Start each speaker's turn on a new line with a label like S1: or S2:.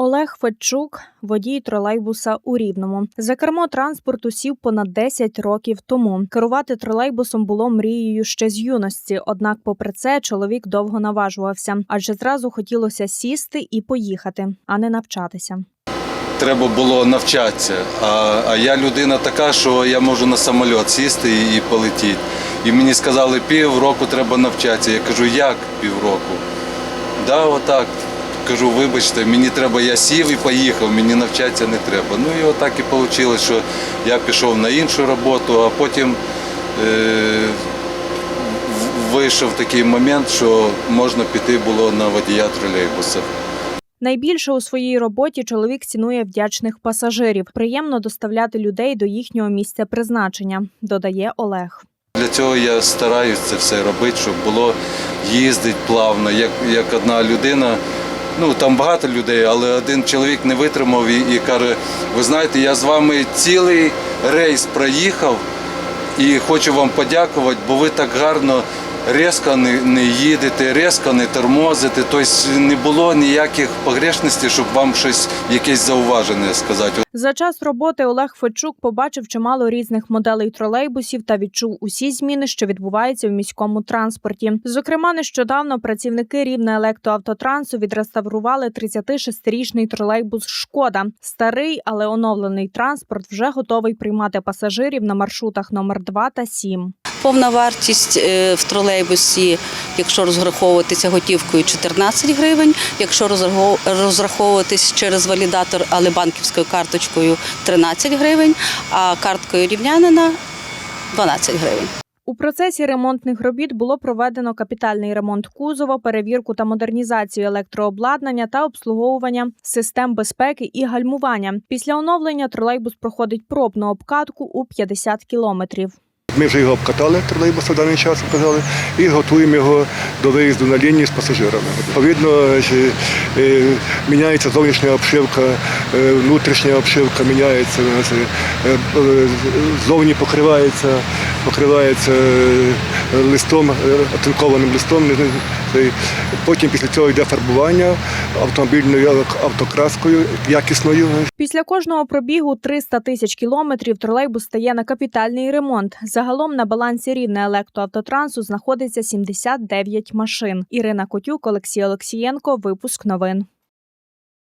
S1: Олег Федчук, водій тролейбуса у Рівному. За кермо транспорту сів понад 10 років тому. Керувати тролейбусом було мрією ще з юності. Однак, попри це, чоловік довго наважувався, адже зразу хотілося сісти і поїхати, а не навчатися.
S2: Треба було навчатися. А, а я людина така, що я можу на самоліт сісти і, і полетіти. І мені сказали, півроку треба навчатися. Я кажу, як півроку? Да, отак. Кажу, вибачте, мені треба, я сів і поїхав, мені навчатися не треба. Ну і отак і вийшло, що я пішов на іншу роботу, а потім е, вийшов такий момент, що можна піти було на водія тролейбуса.
S1: Найбільше у своїй роботі чоловік цінує вдячних пасажирів. Приємно доставляти людей до їхнього місця призначення, додає Олег.
S2: Для цього я стараюся це все робити, щоб було їздить плавно, як, як одна людина. Ну там багато людей, але один чоловік не витримав і, і каже: ви знаєте, я з вами цілий рейс проїхав і хочу вам подякувати, бо ви так гарно різко не, не їдете, різко не тормозите. Тобто не було ніяких погрешностей, щоб вам щось якесь зауваження сказати.
S1: За час роботи Олег Федчук побачив чимало різних моделей тролейбусів та відчув усі зміни, що відбуваються в міському транспорті. Зокрема, нещодавно працівники рівне електроавтотрансу відреставрували 36-річний тролейбус Шкода. Старий, але оновлений транспорт вже готовий приймати пасажирів на маршрутах номер 2 та 7.
S3: Повна вартість е, в тролейбусі, якщо розраховуватися готівкою, 14 гривень. Якщо розрахов- розраховуватись через валідатор, але банківською карточкою 13 гривень, а карткою рівнянина 12 гривень.
S1: У процесі ремонтних робіт було проведено капітальний ремонт кузова, перевірку та модернізацію електрообладнання та обслуговування систем безпеки і гальмування. Після оновлення тролейбус проходить пробну обкатку у 50 кілометрів.
S4: Ми вже його обкатали тролейбус в даний час, показали, і готуємо його до виїзду на лінії з пасажирами. Відповідно, е, міняється зовнішня обшивка, е, внутрішня обшивка міняється. е, Зовні покривається, покривається е, листом, е, оцинкованим листом. Потім після цього йде фарбування автомобільною автокраскою якісною.
S1: Після кожного пробігу 300 тисяч кілометрів тролейбус стає на капітальний ремонт. Загалом на балансі рівне електроавтотрансу знаходиться 79 машин. Ірина Котюк, Олексій Олексієнко. Випуск новин.